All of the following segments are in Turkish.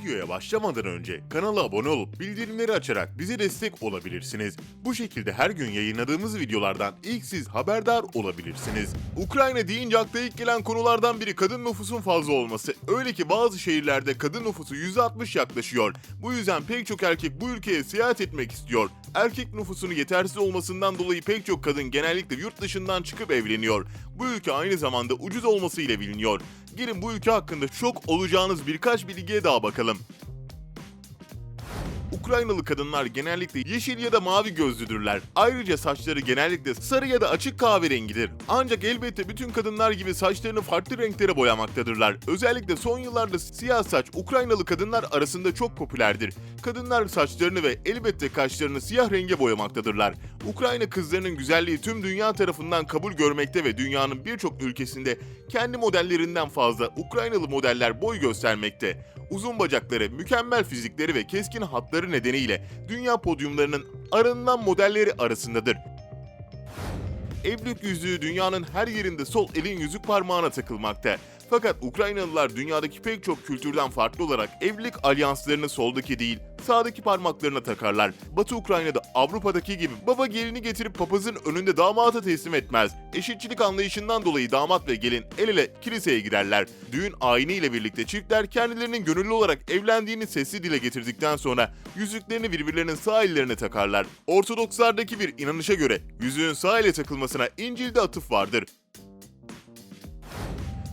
Videoya başlamadan önce kanala abone olup bildirimleri açarak bize destek olabilirsiniz. Bu şekilde her gün yayınladığımız videolardan ilk siz haberdar olabilirsiniz. Ukrayna deyince akla ilk gelen konulardan biri kadın nüfusun fazla olması. Öyle ki bazı şehirlerde kadın nüfusu %60 yaklaşıyor. Bu yüzden pek çok erkek bu ülkeye seyahat etmek istiyor. Erkek nüfusunun yetersiz olmasından dolayı pek çok kadın genellikle yurt dışından çıkıp evleniyor. Bu ülke aynı zamanda ucuz olmasıyla biliniyor. Gelin bu ülke hakkında şok olacağınız birkaç bilgiye daha bakalım. Ukraynalı kadınlar genellikle yeşil ya da mavi gözlüdürler. Ayrıca saçları genellikle sarı ya da açık kahverengidir. Ancak elbette bütün kadınlar gibi saçlarını farklı renklere boyamaktadırlar. Özellikle son yıllarda siyah saç Ukraynalı kadınlar arasında çok popülerdir. Kadınlar saçlarını ve elbette kaşlarını siyah renge boyamaktadırlar. Ukrayna kızlarının güzelliği tüm dünya tarafından kabul görmekte ve dünyanın birçok ülkesinde kendi modellerinden fazla Ukraynalı modeller boy göstermekte. Uzun bacakları, mükemmel fizikleri ve keskin hatları nedeniyle dünya podyumlarının aranılan modelleri arasındadır. Evlilik yüzüğü dünyanın her yerinde sol elin yüzük parmağına takılmakta. Fakat Ukraynalılar dünyadaki pek çok kültürden farklı olarak evlilik alyanslarını soldaki değil, sağdaki parmaklarına takarlar. Batı Ukrayna'da Avrupa'daki gibi baba gelini getirip papazın önünde damata teslim etmez. Eşitçilik anlayışından dolayı damat ve gelin el ele kiliseye giderler. Düğün ayini ile birlikte çiftler kendilerinin gönüllü olarak evlendiğini sesli dile getirdikten sonra yüzüklerini birbirlerinin sağ ellerine takarlar. Ortodokslardaki bir inanışa göre yüzüğün sağ ele takılmasına İncil'de atıf vardır.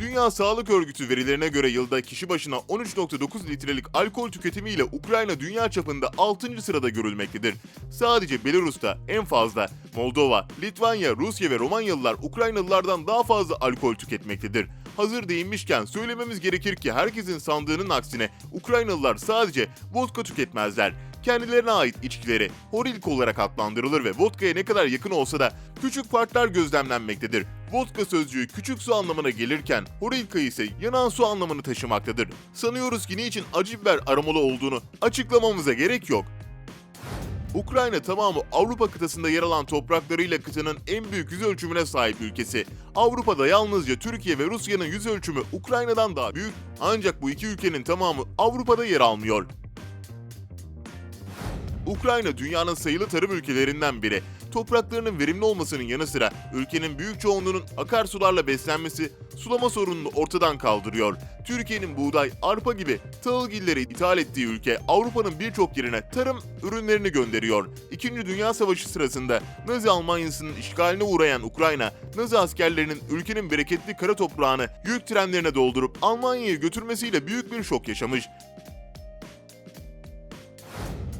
Dünya Sağlık Örgütü verilerine göre yılda kişi başına 13.9 litrelik alkol tüketimiyle Ukrayna dünya çapında 6. sırada görülmektedir. Sadece Belarus'ta en fazla Moldova, Litvanya, Rusya ve Romanyalılar Ukraynalılardan daha fazla alkol tüketmektedir. Hazır değinmişken söylememiz gerekir ki herkesin sandığının aksine Ukraynalılar sadece vodka tüketmezler. Kendilerine ait içkileri Horilk olarak adlandırılır ve vodkaya ne kadar yakın olsa da küçük farklar gözlemlenmektedir. Vodka sözcüğü küçük su anlamına gelirken Horilka ise yanan su anlamını taşımaktadır. Sanıyoruz ki niçin acı biber aromalı olduğunu açıklamamıza gerek yok. Ukrayna tamamı Avrupa kıtasında yer alan topraklarıyla kıtanın en büyük yüz ölçümüne sahip ülkesi. Avrupa'da yalnızca Türkiye ve Rusya'nın yüz ölçümü Ukrayna'dan daha büyük ancak bu iki ülkenin tamamı Avrupa'da yer almıyor. Ukrayna dünyanın sayılı tarım ülkelerinden biri. Topraklarının verimli olmasının yanı sıra ülkenin büyük çoğunluğunun akarsularla beslenmesi sulama sorununu ortadan kaldırıyor. Türkiye'nin buğday, arpa gibi tahılgilleri ithal ettiği ülke Avrupa'nın birçok yerine tarım ürünlerini gönderiyor. İkinci Dünya Savaşı sırasında Nazi Almanyası'nın işgaline uğrayan Ukrayna, Nazi askerlerinin ülkenin bereketli kara toprağını yük trenlerine doldurup Almanya'ya götürmesiyle büyük bir şok yaşamış.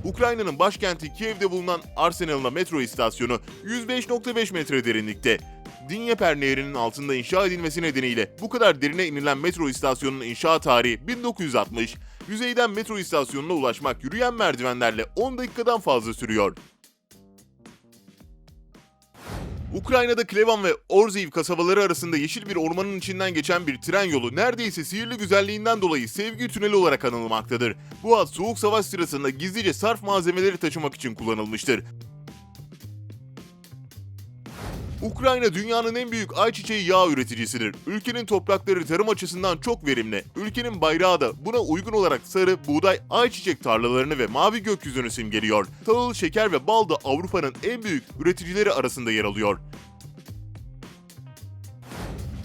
Ukrayna'nın başkenti Kiev'de bulunan Arsenal'ına metro istasyonu 105.5 metre derinlikte. Dnieper Nehri'nin altında inşa edilmesi nedeniyle bu kadar derine inilen metro istasyonunun inşa tarihi 1960. Yüzeyden metro istasyonuna ulaşmak yürüyen merdivenlerle 10 dakikadan fazla sürüyor. Ukrayna'da Klevan ve Orziv kasabaları arasında yeşil bir ormanın içinden geçen bir tren yolu neredeyse sihirli güzelliğinden dolayı sevgi tüneli olarak anılmaktadır. Bu ad soğuk savaş sırasında gizlice sarf malzemeleri taşımak için kullanılmıştır. Ukrayna dünyanın en büyük ayçiçeği yağ üreticisidir. Ülkenin toprakları tarım açısından çok verimli. Ülkenin bayrağı da buna uygun olarak sarı, buğday, ayçiçek tarlalarını ve mavi gökyüzünü simgeliyor. Tahıl, şeker ve bal da Avrupa'nın en büyük üreticileri arasında yer alıyor.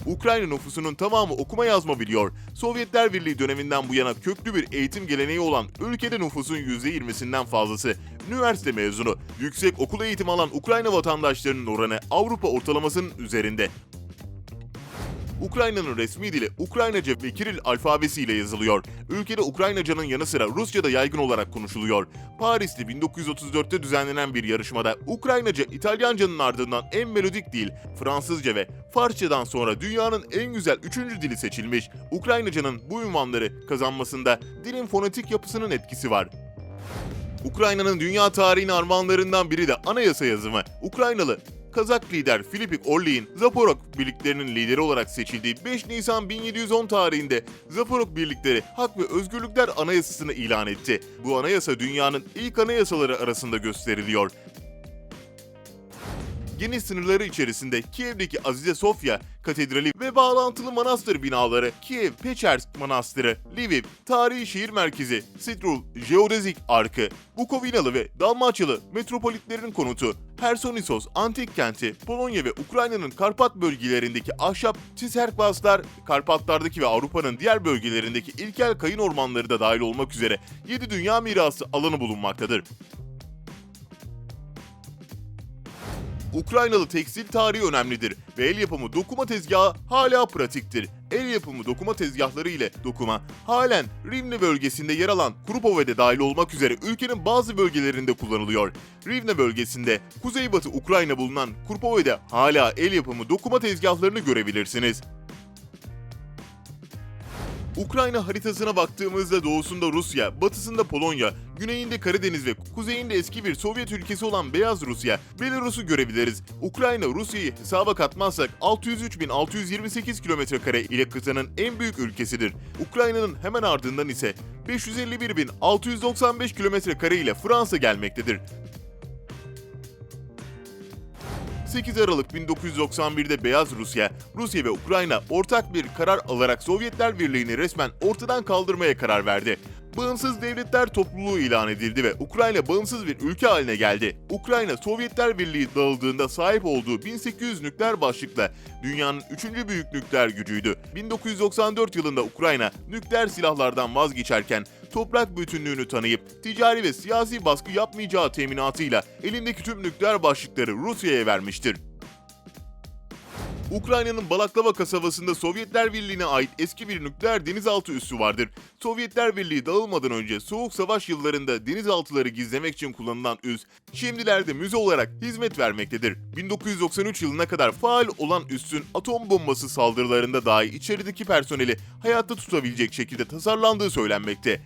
Ukrayna nüfusunun tamamı okuma yazma biliyor. Sovyetler Birliği döneminden bu yana köklü bir eğitim geleneği olan ülkede nüfusun %20'sinden fazlası üniversite mezunu. Yüksek okul eğitimi alan Ukrayna vatandaşlarının oranı Avrupa ortalamasının üzerinde. Ukrayna'nın resmi dili Ukraynaca ve Kiril alfabesiyle yazılıyor. Ülkede Ukraynacanın yanı sıra Rusça'da yaygın olarak konuşuluyor. Paris'te 1934'te düzenlenen bir yarışmada Ukraynaca İtalyancanın ardından en melodik dil, Fransızca ve Farsçadan sonra dünyanın en güzel üçüncü dili seçilmiş. Ukraynacanın bu ünvanları kazanmasında dilin fonetik yapısının etkisi var. Ukrayna'nın dünya tarihinin armağanlarından biri de anayasa yazımı. Ukraynalı Kazak lider Filipik Orli'nin Zaporok birliklerinin lideri olarak seçildiği 5 Nisan 1710 tarihinde Zaporok birlikleri Hak ve Özgürlükler Anayasası'nı ilan etti. Bu anayasa dünyanın ilk anayasaları arasında gösteriliyor. Geniş sınırları içerisinde Kiev'deki Azize Sofya Katedrali ve bağlantılı manastır binaları Kiev Pechersk Manastırı, Lviv, tarihi şehir merkezi, Strul, Jeodezik Arkı, Bukovinalı ve Dalmaçyalı metropolitlerin konutu, Hersonisos antik kenti, Polonya ve Ukrayna'nın Karpat bölgelerindeki ahşap Tiserkvaslar, Karpatlardaki ve Avrupa'nın diğer bölgelerindeki ilkel kayın ormanları da dahil olmak üzere 7 dünya mirası alanı bulunmaktadır. Ukraynalı tekstil tarihi önemlidir ve el yapımı dokuma tezgahı hala pratiktir. El yapımı dokuma tezgahları ile dokuma halen Rivne bölgesinde yer alan Krupove'de dahil olmak üzere ülkenin bazı bölgelerinde kullanılıyor. Rivne bölgesinde kuzeybatı Ukrayna bulunan Krupove'de hala el yapımı dokuma tezgahlarını görebilirsiniz. Ukrayna haritasına baktığımızda doğusunda Rusya, batısında Polonya, güneyinde Karadeniz ve kuzeyinde eski bir Sovyet ülkesi olan Beyaz Rusya, Belarus'u görebiliriz. Ukrayna Rusya'yı hesaba katmazsak 603.628 kilometre kare ile kıtanın en büyük ülkesidir. Ukrayna'nın hemen ardından ise 551.695 kilometre kare ile Fransa gelmektedir. 8 Aralık 1991'de Beyaz Rusya, Rusya ve Ukrayna ortak bir karar alarak Sovyetler Birliği'ni resmen ortadan kaldırmaya karar verdi. Bağımsız devletler topluluğu ilan edildi ve Ukrayna bağımsız bir ülke haline geldi. Ukrayna Sovyetler Birliği dağıldığında sahip olduğu 1800 nükleer başlıkla dünyanın 3. büyük nükleer gücüydü. 1994 yılında Ukrayna nükleer silahlardan vazgeçerken toprak bütünlüğünü tanıyıp ticari ve siyasi baskı yapmayacağı teminatıyla elindeki tüm nükleer başlıkları Rusya'ya vermiştir. Ukrayna'nın Balaklava kasabasında Sovyetler Birliği'ne ait eski bir nükleer denizaltı üssü vardır. Sovyetler Birliği dağılmadan önce Soğuk Savaş yıllarında denizaltıları gizlemek için kullanılan üs, şimdilerde müze olarak hizmet vermektedir. 1993 yılına kadar faal olan üssün atom bombası saldırılarında dahi içerideki personeli hayatta tutabilecek şekilde tasarlandığı söylenmekte.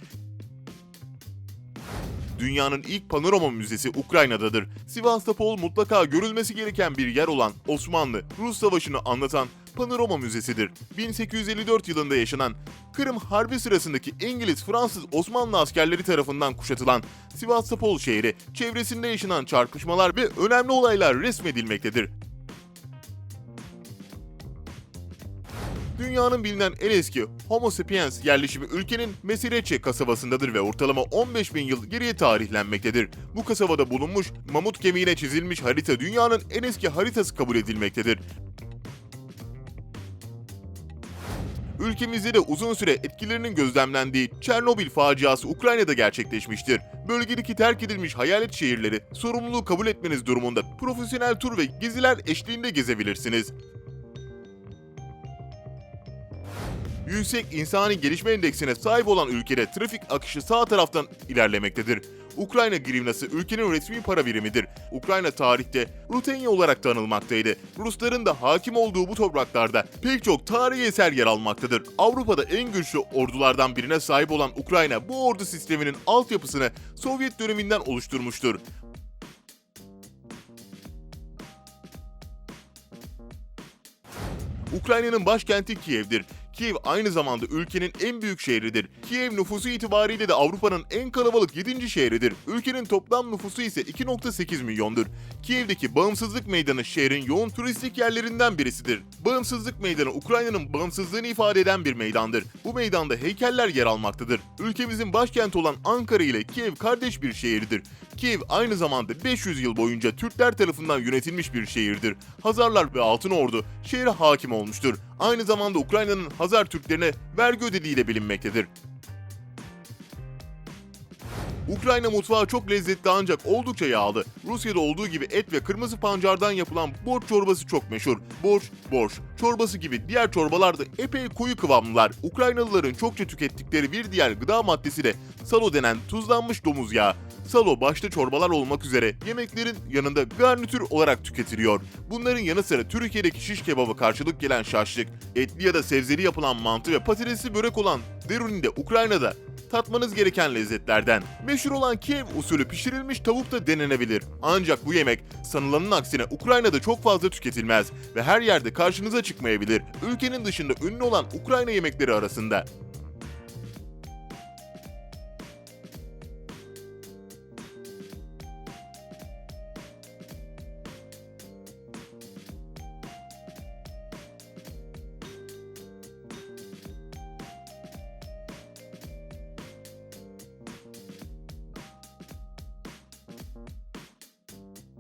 Dünyanın ilk panorama müzesi Ukrayna'dadır. Sivastopol mutlaka görülmesi gereken bir yer olan Osmanlı-Rus Savaşı'nı anlatan panorama müzesidir. 1854 yılında yaşanan Kırım Harbi sırasındaki İngiliz, Fransız, Osmanlı askerleri tarafından kuşatılan Sivastopol şehri, çevresinde yaşanan çarpışmalar ve önemli olaylar resmedilmektedir. Dünyanın bilinen en eski Homo sapiens yerleşimi ülkenin Mesireçe kasabasındadır ve ortalama 15 bin yıl geriye tarihlenmektedir. Bu kasabada bulunmuş mamut kemiğine çizilmiş harita dünyanın en eski haritası kabul edilmektedir. Ülkemizde de uzun süre etkilerinin gözlemlendiği Çernobil faciası Ukrayna'da gerçekleşmiştir. Bölgedeki terk edilmiş hayalet şehirleri sorumluluğu kabul etmeniz durumunda profesyonel tur ve geziler eşliğinde gezebilirsiniz. Yüksek insani gelişme endeksine sahip olan ülkede trafik akışı sağ taraftan ilerlemektedir. Ukrayna grivnası ülkenin resmi para birimidir. Ukrayna tarihte Rutenya olarak tanınmaktaydı. Rusların da hakim olduğu bu topraklarda pek çok tarihi eser yer almaktadır. Avrupa'da en güçlü ordulardan birine sahip olan Ukrayna bu ordu sisteminin altyapısını Sovyet döneminden oluşturmuştur. Ukrayna'nın başkenti Kiev'dir. Kiev aynı zamanda ülkenin en büyük şehridir. Kiev nüfusu itibariyle de Avrupa'nın en kalabalık 7. şehridir. Ülkenin toplam nüfusu ise 2.8 milyondur. Kiev'deki Bağımsızlık Meydanı şehrin yoğun turistik yerlerinden birisidir. Bağımsızlık Meydanı Ukrayna'nın bağımsızlığını ifade eden bir meydandır. Bu meydanda heykeller yer almaktadır. Ülkemizin başkenti olan Ankara ile Kiev kardeş bir şehirdir. Kiev aynı zamanda 500 yıl boyunca Türkler tarafından yönetilmiş bir şehirdir. Hazarlar ve Altın Ordu şehre hakim olmuştur. Aynı zamanda Ukrayna'nın Hazar Türklerine vergi ödediği de bilinmektedir. Ukrayna mutfağı çok lezzetli ancak oldukça yağlı. Rusya'da olduğu gibi et ve kırmızı pancardan yapılan borç çorbası çok meşhur. Borç, borç, çorbası gibi diğer çorbalar da epey koyu kıvamlılar. Ukraynalıların çokça tükettikleri bir diğer gıda maddesi de salo denen tuzlanmış domuz yağı. Salo başta çorbalar olmak üzere yemeklerin yanında garnitür olarak tüketiliyor. Bunların yanı sıra Türkiye'deki şiş kebabı karşılık gelen şaşlık, etli ya da sebzeli yapılan mantı ve patatesli börek olan deruni de Ukrayna'da tatmanız gereken lezzetlerden. Meşhur olan Kiev usulü pişirilmiş tavuk da denenebilir. Ancak bu yemek sanılanın aksine Ukrayna'da çok fazla tüketilmez ve her yerde karşınıza çıkmayabilir. Ülkenin dışında ünlü olan Ukrayna yemekleri arasında.